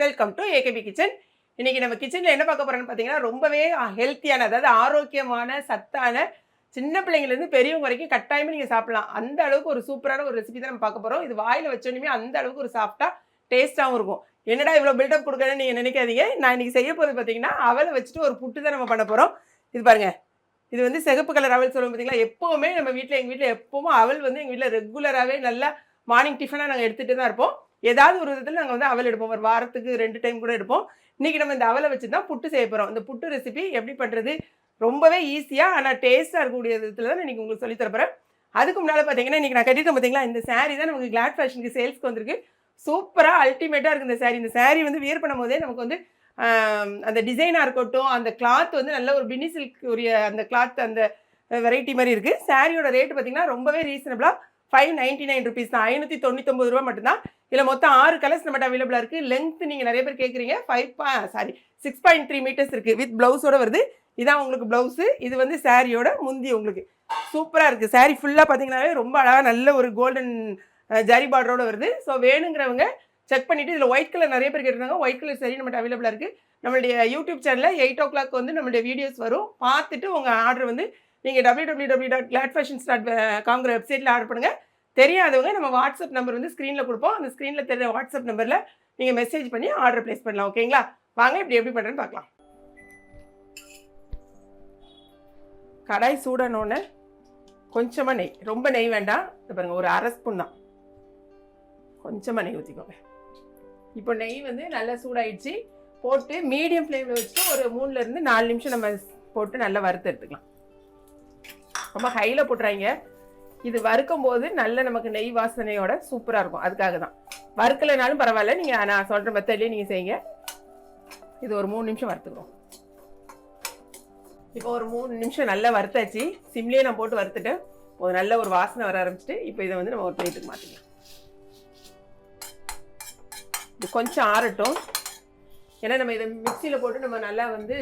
Welcome to AKP kitchen இன்னைக்கு நம்ம கிச்சனில் என்ன பார்க்க போறோம்னு பார்த்தீங்கன்னா ரொம்பவே ஹெல்த்தியான அதாவது ஆரோக்கியமான சத்தான சின்ன பிள்ளைங்கலேருந்து பெரியவங்க வரைக்கும் கட்டாயமாக நீங்கள் சாப்பிடலாம். அந்த அளவுக்கு ஒரு சூப்பரான ஒரு ரெசிபி தான் நம்ம பார்க்க போகிறோம் இது வாயில் வச்சோன்னே அந்த அளவுக்கு ஒரு சாஃப்டாக டேஸ்ட்டாகவும் இருக்கும். என்னடா இவ்வளோ பில்டப் கொடுக்கணும்னு நீங்கள் நினைக்காதீங்க. நான் இன்றைக்கி செய்ய போகிறது பார்த்தீங்கன்னா அவளை வச்சுட்டு ஒரு புட்டு தான் நம்ம பண்ண போகிறோம் இது பாருங்க. இது வந்து சிகப்பு கலர் அவல் சொல்லுவோம் பார்த்தீங்களா? எப்போவுமே நம்ம வீட்டில் எங்கள் வீட்டில் எப்போவும் அவல் வந்து எங்கள் வீட்டில் ரெகுலராகவே நல்லா மார்னிங் டிஃபனாக நாங்கள் எடுத்துகிட்டு தான் இருப்போம். ஏதாவது ஒரு விதத்தில் நாங்கள் வந்து அவல் எடுப்போம். ஒரு வாரத்துக்கு ரெண்டு டைம் கூட எடுப்போம். இன்றைக்கி நம்ம இந்த அவலை வச்சு தான் புட்டு செய்ய போகிறோம் இந்த புட்டு ரெசிபி எப்படி பண்ணுறது ரொம்பவே ஈஸியாக ஆனால் டேஸ்ட்டாக இருக்கக்கூடிய விதத்தில் தான் இன்றைக்கி உங்களுக்கு சொல்லித் தரப்போகிறேன் அதுக்கு முன்னால் பார்த்தீங்கன்னா இன்றைக்கி நான் கட்டியிருக்கேன் பார்த்தீங்களா இந்த saree தான் நமக்கு கிளாட் ஃபேஷனுக்கு சேல்ஸ்க்கு வந்திருக்கு. சூப்பராக அல்டிமேட்டாக இருக்குது இந்த சாரீ இந்த சாரீ வந்து வியர் பண்ணும் போதே நமக்கு வந்து அந்த டிசைனாக இருக்கட்டும் அந்த கிளாத் வந்து நல்ல ஒரு பினி சில்க் உரிய அந்த கிளாத் அந்த வெரைட்டி மாதிரி இருக்குது சாரியோட ரேட்டு பார்த்தீங்கன்னா ரொம்பவே ரீசனபிளாக ஃபைவ் நைன்ட்டி நைன் ருபீஸ் தான். ஐநூற்றி தொண்ணூத்தொம்பது ரூபா மட்டும்தான். இதில் மொத்தம் ஆறு கலர்ஸ் நம்மகிட்ட அவைலபிளாக இருக்குது லென்த் நீங்கள் நிறைய பேர் கேட்குறீங்க ஃபைவ் பா sorry six point three meters இருக்குது வித் ப்ளவுஸோட வருது. இதான் உங்களுக்கு ப்ளவுஸு இது வந்து சாரியோட முந்தி உங்களுக்கு. சூப்பராக இருக்குது சாரி ஃபுல்லாக பார்த்தீங்கன்னாவே ரொம்ப அழகாக நல்ல ஒரு கோல்டன் ஜரி பார்டரோட வருது. ஸோ வேணுங்கிறவங்க செக் பண்ணிவிட்டு இதில் ஒயிட் கலர் நிறைய பேர் கேட்டிருந்தாங்க ஒயிட் கலர் சரி நம்மகிட்ட அவைலபிளாக இருக்குது நம்மளுடைய யூடியூப் சேனலில் எயிட் ஓ கிளாக் வந்து நம்மளுடைய வீடியோஸ் வரும். பார்த்துட்டு உங்கள் ஆர்டர் வந்து நீங்கள் W W W dot glad fashions dot காங்கிற வெப்சைட்டில் ஆர்டர் பண்ணுங்கள் தெரியாதவங்க நம்ம வாட்ஸ்அப் நம்பர் வந்து ஸ்க்ரீனில் கொடுப்போம். அந்த ஸ்க்ரீனில் தெரிஞ்ச வாட்ஸ்அப் நம்பரில் நீங்கள் மெசேஜ் பண்ணி ஆர்டர் ப்ளேஸ் பண்ணலாம். ஓகேங்களா வாங்க இப்படி எப்படி பண்ணுறேன்னு பார்க்கலாம். கடாய் சூடணுன்னு கொஞ்சமாக நெய். ரொம்ப நெய் வேண்டாம். இது பாருங்கள் ஒரு அரை ஸ்பூன் தான். கொஞ்சமாக நெய் ஊற்றிக்கோங்க இப்போ நெய் வந்து நல்லா சூடாயிடுச்சு. போட்டு மீடியம் ஃப்ளேமில் வச்சுட்டு ஒரு மூணுலேருந்து நாலு நிமிஷம் நம்ம போட்டு நல்லா வறுத்து எடுத்துக்கலாம். ரொம்ப ஹையில் போட்டுறாங்க இது வறுக்கும் போது நல்ல நமக்கு நெய் வாசனையோட சூப்பராக இருக்கும். அதுக்காக தான் வறுக்கலைனாலும் பரவாயில்ல. நீங்கள் நான் சொல்கிற மெத்தட்லேயே நீங்கள் செய்யுங்க. இது ஒரு மூணு நிமிஷம் வறுத்துக்கிறோம் இப்போ ஒரு மூணு நிமிஷம் நல்லா வறுத்தாச்சு. சிம்லேயே நான் போட்டு வறுத்துட்டு ஒரு நல்ல ஒரு வாசனை வர ஆரம்பிச்சிட்டு இப்போ இதை வந்து நம்ம ஒரு பிளேட்டுக்கு மாற்றிக்கலாம் இது கொஞ்சம் ஆறட்டும். ஏன்னா நம்ம இதை மிக்சியில் போட்டு நம்ம நல்லா வந்து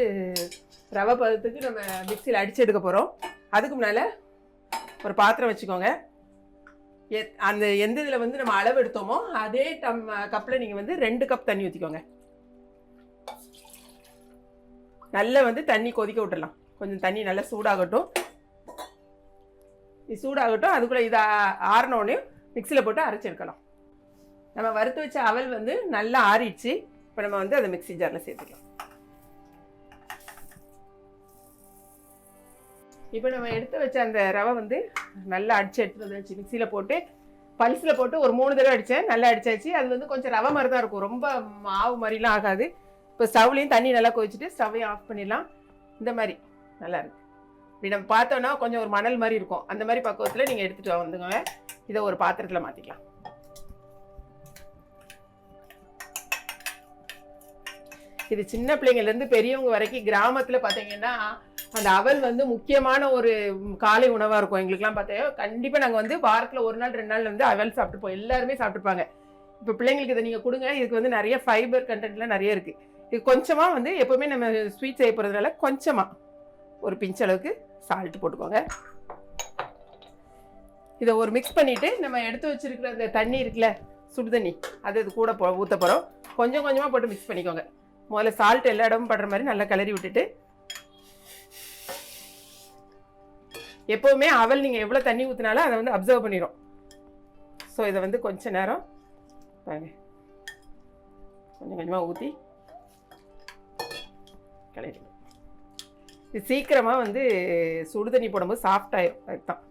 ரவை பதத்துக்கு நம்ம மிக்சியில் அடிச்சு எடுக்க போகிறோம் அதுக்கு முன்னால் ஒரு பாத்திரம் வச்சுக்கோங்க. எத் அந்த எந்த இதில் வந்து நம்ம அளவு எடுத்தோமோ அதே டம் கப்பில் நீங்கள் வந்து ரெண்டு கப் தண்ணி ஊற்றிக்கோங்க நல்லா வந்து தண்ணி கொதிக்க விட்டுடலாம் கொஞ்சம் தண்ணி நல்லா சூடாகட்டும். இது சூடாகட்டும் அதுக்குள்ளே இதை ஆறினோடனே மிக்சியில் போட்டு அரைச்சி எடுக்கலாம். நம்ம வறுத்து வச்ச அவல் வந்து நல்லா ஆறிடுச்சு. இப்போ நம்ம வந்து அதை மிக்ஸி ஜாரில் சேர்த்துக்கலாம். இப்போ நம்ம எடுத்து வச்ச அந்த ரவை வந்து நல்லா அடிச்சு எடுத்துட்டு வந்தாச்சு மிக்சியில் போட்டு பல்ஸில் போட்டு ஒரு மூணு தடவை அடித்தேன் நல்லா அடித்தாச்சு அது வந்து கொஞ்சம் ரவை மாதிரி தான் இருக்கும். ரொம்ப மாவு மாதிரிலாம் ஆகாது. இப்போ ஸ்டவ்லேயும் தண்ணி நல்லா கொதிச்சுட்டு ஸ்டவ்வையும் ஆஃப் பண்ணிடலாம். இந்த மாதிரி நல்லா இருக்கு. இப்படி நம்ம பார்த்தோன்னா கொஞ்சம் ஒரு மணல் மாதிரி இருக்கும். அந்த மாதிரி பக்குவத்தில் நீங்கள் எடுத்துகிட்டு வந்துங்க இதை ஒரு பாத்திரத்தில் மாற்றிக்கலாம் இது சின்ன பிள்ளைங்கள்லேருந்து பெரியவங்க வரைக்கும் கிராமத்தில் பார்த்தீங்கன்னா அந்த அவல் வந்து முக்கியமான ஒரு காலை உணவாக இருக்கும். எங்களுக்குலாம் பார்த்தா கண்டிப்பாக நாங்கள் வந்து வாரத்தில் ஒரு நாள் ரெண்டு நாள் வந்து அவல் சாப்பிட்டுப்போம். எல்லாருமே சாப்பிட்டுப்பாங்க. இப்போ பிள்ளைங்களுக்கு இதை நீங்கள் கொடுங்க. இதுக்கு வந்து நிறைய ஃபைபர் கண்டென்ட்லாம் நிறைய இருக்குது இது கொஞ்சமாக வந்து எப்போவுமே நம்ம ஸ்வீட் செய்ய போகிறதுனால கொஞ்சமாக ஒரு பிஞ்ச் அளவுக்கு சால்ட் போட்டுக்கோங்க. இதை ஒரு மிக்ஸ் பண்ணிவிட்டு நம்ம எடுத்து வச்சுருக்கிற அந்த தண்ணி இருக்குல்ல சுடு தண்ணி அது இது கூட போ ஊற்ற போகிறோம் கொஞ்சம் கொஞ்சமாக போட்டு மிக்ஸ் பண்ணிக்கோங்க. முதல்ல சால்ட் எல்லா இடமும் படுற மாதிரி நல்லா கிளறி விட்டுட்டு எப்போவுமே அவல் நீங்கள் எவ்வளோ தண்ணி ஊற்றினாலும் அதை வந்து அப்சர்வ் பண்ணிடும் ஸோ இதை வந்து கொஞ்ச நேரம் பாருங்க. கொஞ்சம் கொஞ்சமாக ஊற்றி கிளறி இது சீக்கிரமாக வந்து சுடு தண்ணி போடும்போது சாஃப்ட் அதுதான்.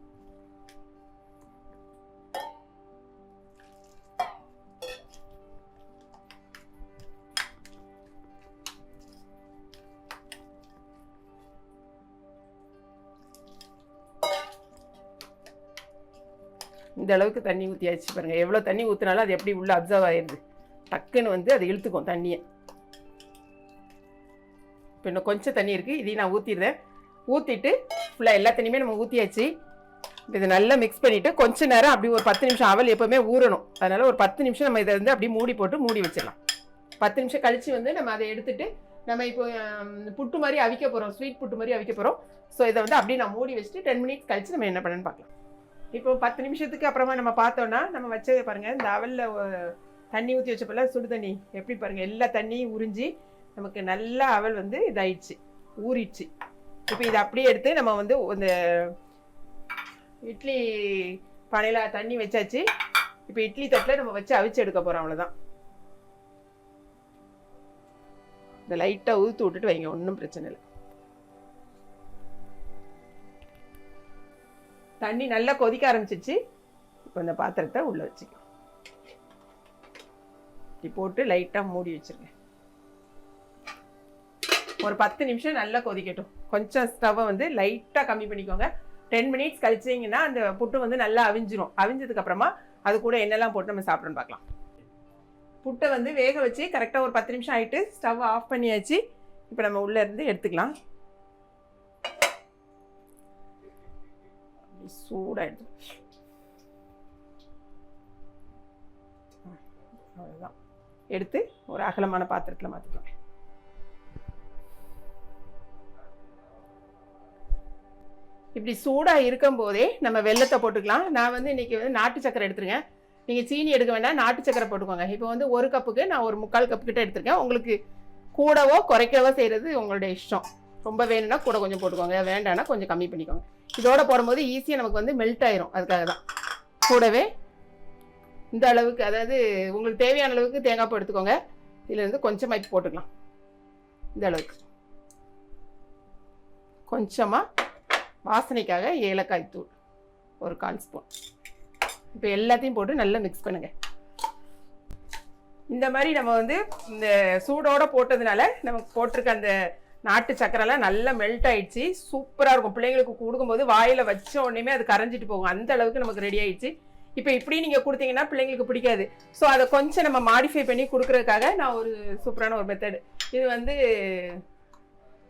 இந்த அளவுக்கு தண்ணி ஊற்றியாச்சு பாருங்கள் எவ்வளோ தண்ணி ஊற்றினாலும் அது எப்படி உள்ளே அப்சர்வ் ஆயிடுது டக்குன்னு வந்து அது இழுத்துக்கும் தண்ணியை. இப்போ இன்னும் கொஞ்சம் தண்ணி இருக்குது இதையும் நான் ஊற்றிடுறேன் ஊற்றிட்டு ஃபுல்லாக எல்லா தண்ணியுமே நம்ம ஊற்றியாச்சு இப்போ இதை நல்லா மிக்ஸ் பண்ணிவிட்டு கொஞ்ச நேரம் அப்படி ஒரு பத்து நிமிஷம் அவல் எப்போவுமே ஊறணும். அதனால் ஒரு பத்து நிமிஷம் நம்ம இதை வந்து அப்படியே மூடி போட்டு மூடி வச்சிடலாம். பத்து நிமிஷம் கழித்து வந்து நம்ம அதை எடுத்துகிட்டு நம்ம இப்போ புட்டு மாதிரி அவிக்க போகிறோம் ஸ்வீட் புட்டு மாதிரி அவிக்க போகிறோம் ஸோ இதை வந்து அப்படியே நான் மூடி வச்சுட்டு டென் மினிட்ஸ் கழித்து நம்ம என்ன பண்ணணும்னு பார்க்கலாம். இப்போ பத்து நிமிஷத்துக்கு அப்புறமா நம்ம பார்த்தோன்னா நம்ம வச்சது பாருங்கள் இந்த அவலில் தண்ணி ஊற்றி வச்சப்பல சுடு தண்ணி. எப்படி பாருங்கள் எல்லா தண்ணியும் உறிஞ்சி நமக்கு நல்லா அவல் வந்து இதாயிடுச்சு ஊறிடுச்சு. இப்போ இதை அப்படியே எடுத்து நம்ம வந்து இந்த இட்லி பனையில் தண்ணி வச்சாச்சு. இப்போ இட்லி தட்டில் நம்ம வச்சு அவிச்சு எடுக்க போகிறோம் அவ்வளோதான் இந்த லைட்டாக ஊற்றி விட்டுட்டு வைங்க ஒன்றும் பிரச்சனை இல்லை. தண்ணி நல்லா கொதிக்க ஆரம்பிச்சிச்சு. இப்போ இந்த பாத்திரத்தை உள்ளே வச்சுக்கோ. இப்படி போட்டு லைட்டாக மூடி வச்சிருங்க. ஒரு பத்து நிமிஷம் நல்லா கொதிக்கட்டும். கொஞ்சம் ஸ்டவ்வை வந்து லைட்டாக கம்மி பண்ணிக்கோங்க. டென் மினிட்ஸ் கழிச்சிங்கன்னா அந்த புட்டு வந்து நல்லா அவிஞ்சிரும். அவிஞ்சதுக்கப்புறமா அது கூட என்னெல்லாம் போட்டு நம்ம சாப்பிடணும்னு பார்க்கலாம். புட்டை வந்து வேக வச்சு கரெக்டாக ஒரு பத்து நிமிஷம் ஆகிட்டு ஸ்டவ் ஆஃப் பண்ணியாச்சு. இப்போ நம்ம உள்ளே இருந்து அப்படி சூடாக எடுத்து அவ்வளோதான் எடுத்து ஒரு அகலமான பாத்திரத்தில் மாற்றிக்கலாம் இப்படி சூடாக இருக்கும்போதே நம்ம வெள்ளத்தை போட்டுக்கலாம் நான் வந்து இன்னைக்கு வந்து நாட்டு சக்கரை எடுத்துருங்க நீங்கள் சீனி எடுக்க வேண்டாம் நாட்டு சக்கரை போட்டுக்கோங்க இப்போ வந்து ஒரு கப்புக்கு நான் ஒரு முக்கால் கப்பு கிட்ட எடுத்திருக்கேன் உங்களுக்கு கூடவோ குறைக்கவோ செய்கிறது உங்களுடைய இஷ்டம் ரொம்ப வேணும்னா கூட கொஞ்சம் போட்டுக்கோங்க. வேண்டாம்னா கொஞ்சம் கம்மி பண்ணிக்கோங்க. இதோட போடும்போது ஈஸியாக நமக்கு வந்து மெல்ட் ஆயிரும். அதுக்காக தான். கூடவே இந்த அளவுக்கு அதாவது உங்களுக்கு தேவையான அளவுக்கு தேங்காய் பூ எடுத்துக்கோங்க. இதுல கொஞ்சமாக இப்போ போட்டுக்கலாம். இந்த அளவுக்கு. கொஞ்சமாக வாசனைக்காக ஏலக்காய் தூள். ஒரு கால் ஸ்பூன். இப்போ எல்லாத்தையும் போட்டு நல்லா மிக்ஸ் பண்ணுங்கள் இந்த மாதிரி நம்ம வந்து இந்த சூடோடு போட்டதுனால நமக்கு போட்டிருக்க அந்த நாட்டு சக்கரைலாம் நல்லா மெல்ட் ஆயிடுச்சு. சூப்பராக இருக்கும். பிள்ளைங்களுக்கு கொடுக்கும்போது வாயில் வச்ச உடனே அது கரைஞ்சிட்டு போகும். அந்த அளவுக்கு நமக்கு ரெடி ஆயிடுச்சு. இப்போ இப்படி நீங்கள் கொடுத்தீங்கன்னா பிள்ளைங்களுக்கு பிடிக்காது. ஸோ அதை கொஞ்சம் நம்ம மாடிஃபை பண்ணி கொடுக்குறதுக்காக நான் ஒரு சூப்பரான ஒரு மெத்தடு இது வந்து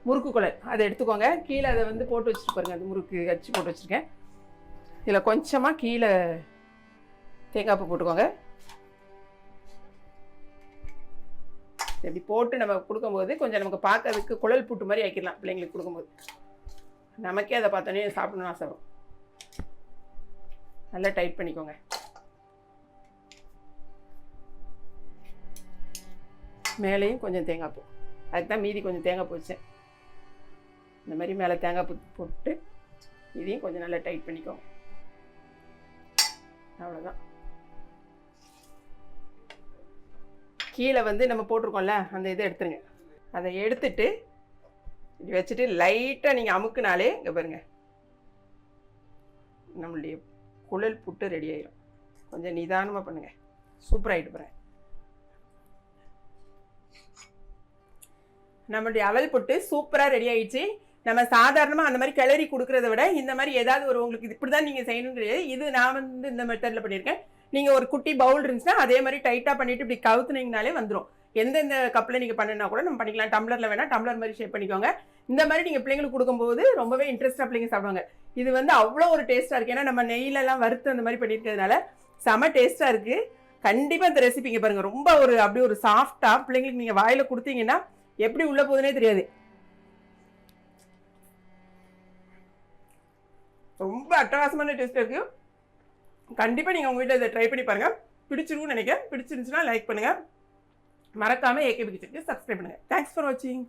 முறுக்கு குழல். அதை எடுத்துக்கோங்க. கீழே அதை வந்து போட்டு வச்சுட்டு அது அந்த முறுக்கு அச்சு போட்டு வச்சுருக்கேன். இதில் கொஞ்சமாக கீழே தேங்காய் பூ போட்டுக்கோங்க. இப்படி போட்டு நம்ம கொடுக்கும்போது கொஞ்சம் நமக்கு பார்க்கறதுக்கு குழல் புட்டு மாதிரி ஆக்கிடலாம் பிள்ளைங்களுக்கு கொடுக்கும்போது. நமக்கே அதை பார்த்தோன்னே சாப்பிடணும்னு ஆசை வரும். நல்லா டைட் பண்ணிக்கோங்க. மேலேயும் கொஞ்சம் தேங்காய் பூ. அதுக்கு தான் மீதி கொஞ்சம் தேங்காய் பூ வச்சேன். இந்த மாதிரி மேலே தேங்காய் பூ போட்டு இதையும் கொஞ்சம் நல்லா டைட் பண்ணிக்கோங்க. அவ்வளோதான் கீழே வந்து நம்ம போட்டிருக்கோம்ல அந்த இதை எடுத்துருங்க. அதை எடுத்துட்டு இப்படி வச்சுட்டு லைட்டாக நீங்கள் அமுக்குனாலே இங்கே பாருங்கள் நம்மளுடைய குழல் புட்டு ரெடி ஆயிரும். கொஞ்சம் நிதானமாக பண்ணுங்க. சூப்பராகிட்டு போகிறேன் நம்மளுடைய அவல் புட்டு சூப்பராக ரெடி ஆயிடுச்சு. நம்ம சாதாரணமாக அந்த மாதிரி கிளறி கொடுக்கறத விட இந்த மாதிரி ஏதாவது ஒரு உங்களுக்கு இப்படி தான் நீங்கள் செய்யணும் கிடையாது இது நான் வந்து இந்த மெத்தடில் பண்ணியிருக்கேன். நீங்கள் ஒரு குட்டி பவுல் இருந்துச்சுன்னா அதே மாதிரி டைட்டாக பண்ணிவிட்டு இப்படி கவுத்துனீங்கனாலே வந்துடும் எந்தெந்த கப்பில் நீங்கள் பண்ணினா கூட நம்ம பண்ணிக்கலாம். டம்ளரில் வேணால் டம்ளர் மாதிரி ஷேப் பண்ணிக்கோங்க. இந்த மாதிரி நீங்கள் பிள்ளைங்களுக்கு கொடுக்கும்போது ரொம்பவே இன்ட்ரெஸ்ட்டாக பிள்ளைங்க சாப்பிடுவாங்க. இது வந்து அவ்வளோ ஒரு டேஸ்ட்டாக இருக்குது ஏன்னா நம்ம நெய்லெல்லாம் வறுத்து அந்த மாதிரி பண்ணியிருக்கிறதுனால செம டேஸ்ட்டாக இருக்குது கண்டிப்பாக இந்த ரெசிபிங்க பாருங்கள் ரொம்ப ஒரு அப்படி ஒரு சாஃப்டாக பிள்ளைங்களுக்கு நீங்கள் வாயில் கொடுத்தீங்கன்னா எப்படி உள்ளே போகுதுனே தெரியாது. ரொம்ப அட்டகாசமான டேஸ்ட் இருக்கு. கண்டிப்பாக நீங்கள் உங்கள் வீட்டில் இதை ட்ரை பண்ணி பாருங்கள் பிடிச்சிருக்கும்னு நினைக்கிறேன். பிடிச்சிருந்துச்சுன்னா லைக் பண்ணுங்கள் மறக்காமல் ஏகேபி கிச்சனுக்கு சப்ஸ்கிரைப் பண்ணுங்கள் தேங்க்ஸ் ஃபார் வாட்சிங்